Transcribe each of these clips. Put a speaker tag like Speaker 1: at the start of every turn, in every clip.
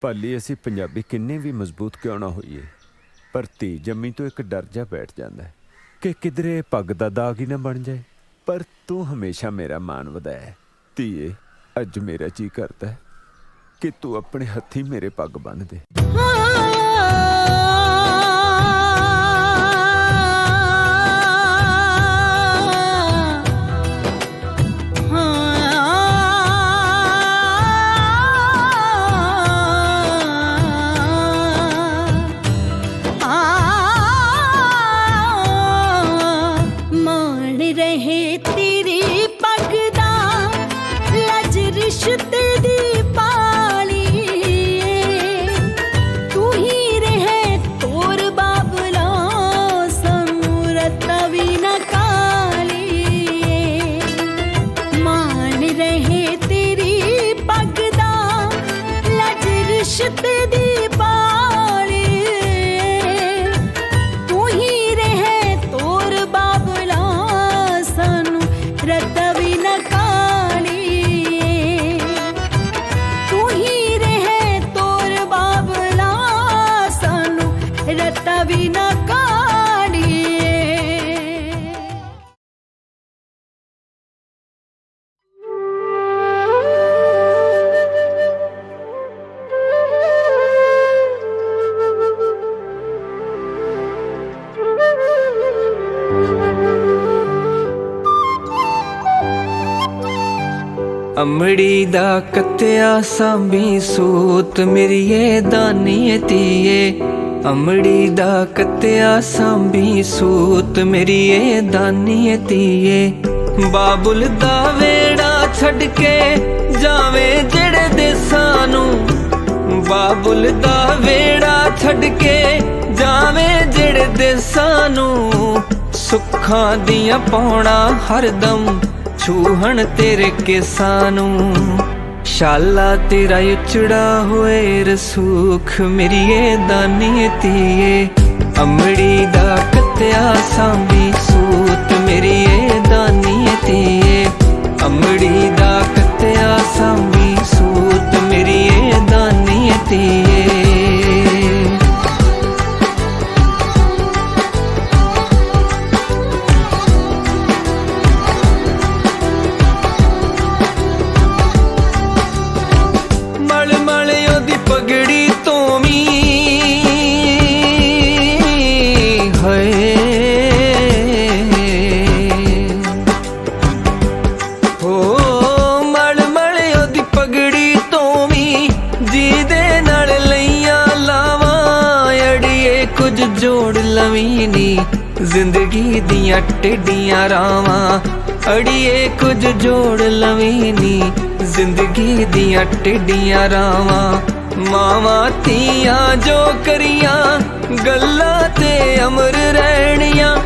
Speaker 1: ਪਾਲੀ ਅਸੀਂ ਪੰਜਾਬੀ ਕਿੰਨੇ ਵੀ ਮਜ਼ਬੂਤ ਕਿਉਂ ਨਾ ਹੋਈਏ। ਪਰ ਧੀ ਜੰਮੀ ਤੋਂ ਇੱਕ ਡਰ ਜਾ ਬੈਠ ਜਾਂਦਾ ਹੈ ਕਿ ਕਿਧਰੇ ਪੱਗ ਦਾ ਦਾਗ ਹੀ ਨਾ ਬਣ ਜਾਏ। ਪਰ ਤੂੰ ਹਮੇਸ਼ਾ ਮੇਰਾ ਮਾਣ ਵਧਾਇਆ ਧੀਏ, ਅੱਜ ਮੇਰਾ ਜੀ ਕਰਦਾ ਕਿ ਤੂੰ ਆਪਣੇ ਹੱਥੀ ਮੇਰੇ ਪੱਗ ਬੰਨ੍ਹ ਦੇ।
Speaker 2: ਮਾਣ
Speaker 3: ਅਮੜੀ ਦਾ ਕੱਤਿਆ ਸਾਂਭੀ ਸੂਤ ਮੇਰੀਏ ਦਾਨੀਏ ਧੀਏ। ਅਮੜੀ ਦਾ ਕੱਤਿਆ ਸਾਂਭੀ ਸੂਤ ਮੇਰੀਏ ਦਾਨੀਏ ਧੀਏ। ਬਾਬੁਲ ਦਾ ਵੇੜਾ ਛੱਡ ਕੇ ਜਾਵੇ ਜਿਹੜੇ ਦੇਸਾਂ ਨੂੰ। ਬਾਬੁਲ ਦਾ ਵੇੜਾ ਛੱਡ ਕੇ ਜਾਵੇ ਜਿਹੜੇ ਦੇਸਾਂ ਨੂੰ। ਸੁੱਖਾਂ ਦੀਆਂ ਪਾਉਣਾ ਹਰਦਮ ਛੂਹਣ ਤੇਰੇ ਕੇਸਾਂ ਨੂੰ। ਸ਼ਾਲਾ ਤੇਰਾ ਉਚੜਾ ਹੋਏ ਰਸੂਖ ਮੇਰੀਏ ਦਾਨੀ ਧੀਏ। ਅਮੜੀ ਦਾ ਕੱਤਿਆ ਸਾਂਭੀ ਸੂਤ ਮੇਰੀਏ ਦਾਨੀ ਧੀਏ। ਅਮੜੀ ਦਾ ਕੱਤਿਆ ਸਾਂਭੀ ਸੂਤ ਮੇਰੀਏ ਦਾਨੀ ਧੀਏ। ਜੋੜ ਲਵੀਂ ਜ਼ਿੰਦਗੀ ਦੀਆਂ ਟੇਡੀਆਂ ਰਾਵਾਂ, ਅੜੀਏ ਕੁਝ ਜੋੜ ਲਵੀਂ ਨੀ। ਜ਼ਿੰਦਗੀ ਦੀਆਂ ਟੇਡੀਆਂ ਰਾਵਾਂ, ਮਾਵਾਂ ਧੀਆਂ ਜੋ ਕਰੀਆਂ, ਗੱਲਾਂ ਤੇ ਅਮਰ ਰਹਿਣੀਆਂ।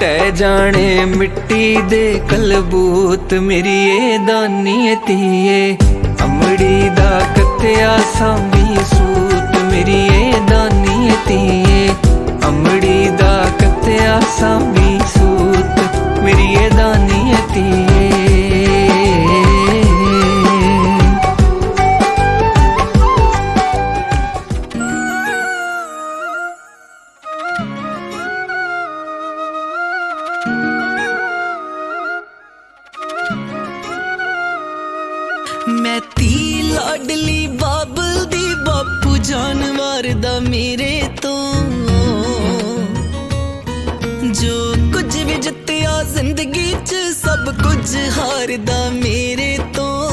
Speaker 3: ਟਹਿ ਜਾਣੇ ਮਿੱਟੀ ਦੇ ਕਲਬੂਤ, ਮੇਰੀ ਏ ਦਾਨੀਏ ਧੀਏ। ਅਮੜੀ ਦਾ ਕੱਤਿਆ ਸਾਂਭੀ ਸਭ
Speaker 4: ਦਾ ਮੇਰੇ ਤੋਂ।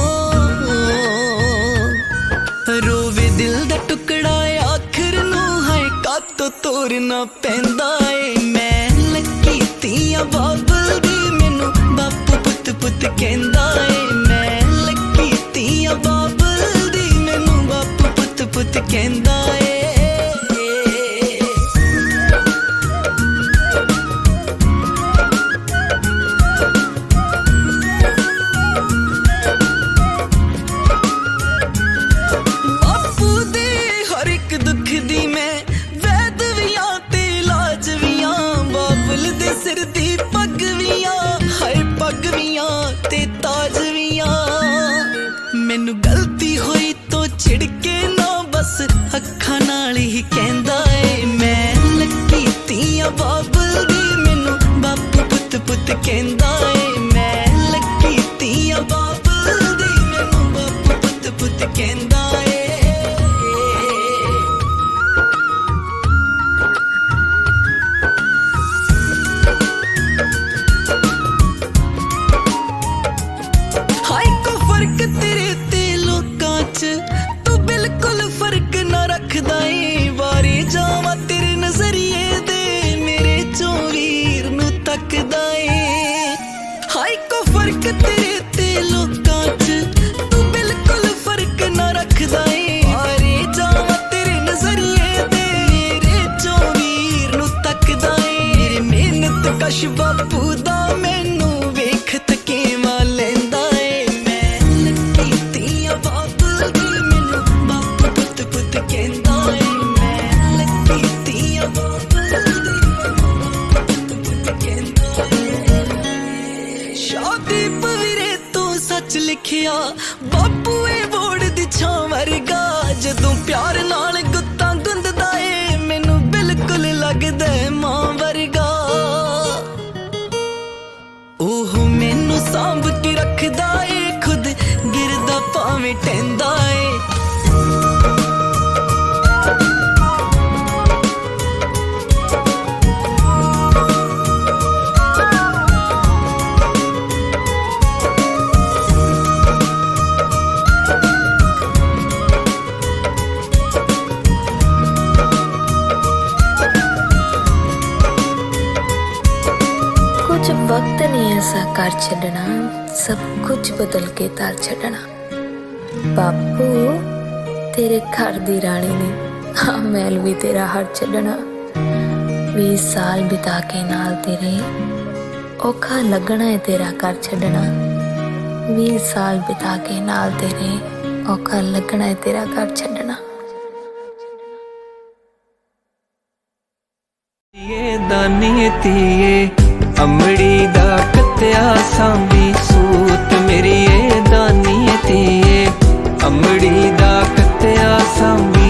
Speaker 4: ਰੋਵੇ ਦਿਲ ਦਾ ਟੁਕੜਾ ਆਖਰ ਨੂੰ ਹੈ ਕੱਤ ਤੋਰਨਾ ਪੈਂਦਾ ਏ। ਮੈਂ ਲੱਕੀ ਤੀਆਂ ਬਾਬਲ ਦੀ, ਮੈਨੂੰ ਬਾਪੂ ਪੁੱਤ ਪੁੱਤ ਕਹਿੰਦਾ ਏ। ਮੈਂ ਲੱਕੀ ਤੀਆਂ ਬਾਬਲ ਦੀ, ਮੈਨੂੰ ਬਾਪੂ ਪੁੱਤ ਪੁੱਤ ਕਹਿੰਦਾ ਹੀ ਕਹਿੰਦਾ ਏ, ਮੈਂ ਲੱਕੀ ਤੀਆਂ ਬਾਬਲ ਦੀ। ਮੈਨੂੰ ਬਾਪੂ ਪੁੱਤ ਪੁੱਤ ਕਹਿੰਦਾ ਏ, ਮੈਂ ਲੱਕੀ ਤੀਆਂ ਬਾਬਲ ਦੀ। ਮੈਨੂੰ ਬਾਪੂ ਪੁੱਤ ਪੁੱਤ ਕਹਿੰਦਾ ਏ। ਕੋ ਫ਼ਰਕ ਤੇਰੇ ਤੇ ਲੋਕਾਂ 'ਚ। ਫ਼ਰਕ ਤੇਰੇ ਤੇ ਲੋਕਾਂ 'ਚ। ਤੂੰ ਬਿਲਕੁਲ ਫ਼ਰਕ ਨਾ ਰੱਖਦਾ ਏ। ਵਾਰੇ ਜਾਵਾਂ ਤੇਰੇ ਨਜ਼ਰੀਏ ਦੇ ਮੇਰੇ ਚੋਂ ਵੀਰ ਨੂੰ ਤੱਕਦਾ ਏ। ਮਿਹਨਤ ਕਸ਼ ਬਾਪੂ ਦਾ ਮੈਨੂੰ ਲਿਖਿਆ ਬਾਪੂ ਏ ਵੋੜ ਦੀ ਛਾਂ ਵਰਗਾ। ਜਦੋਂ ਪਿਆਰ ਨਾਲ ਗੁੱਤਾਂ ਗੁੰਦਦਾ ਏ, ਮੈਨੂੰ ਬਿਲਕੁਲ ਲੱਗਦਾ ਮਾਂ ਵਰਗਾ। ਉਹ ਮੈਨੂੰ ਸਾਂਭ ਕੇ ਰੱਖਦਾ ਏ, ਖੁਦ ਗਿਰਦਾ ਭਾਵੇਂ ਟੈਂਦਾ ਏ।
Speaker 5: ਵਕਤ ਨਹੀਂ ਐਸਾ ਕਰ ਛੱਡਣਾ ਸਭ ਕੁਝ ਬਦਲ ਕੇ ਤਾਰ ਛੱਡਣਾ ਬਾਪੂ ਤੇਰੇ ਘਰ ਦੀ ਰਾਣੀ ਨੇ ਹਾਂ ਮੈਲ ਵੀ ਤੇਰਾ ਹਰ ਛੱਡਣਾ 20 ਸਾਲ ਬਿਤਾ ਕੇ ਨਾਲ ਤੇਰੇ ਔਖਾ ਲੱਗਣਾ ਹੈ ਤੇਰਾ ਘਰ ਛੱਡਣਾ 20 ਸਾਲ ਬਿਤਾ ਕੇ ਨਾਲ ਤੇਰੇ ਔਖਾ ਲੱਗਣਾ ਏ ਤੇਰਾ ਘਰ ਛੱਡਣਾ
Speaker 3: ਇਹ ਦਾਨੀ ਤੀਏ ਅੰਮੜੀ ਦਾ ਕਤਿਆ ਸਾਂਬੀ ਸੂਤ ਮੇਰੀ ਏ ਦਾਨੀ ਤੇ ਅੰਮੜੀ ਦਾ ਕਤਿਆ ਸਾਂਬੀ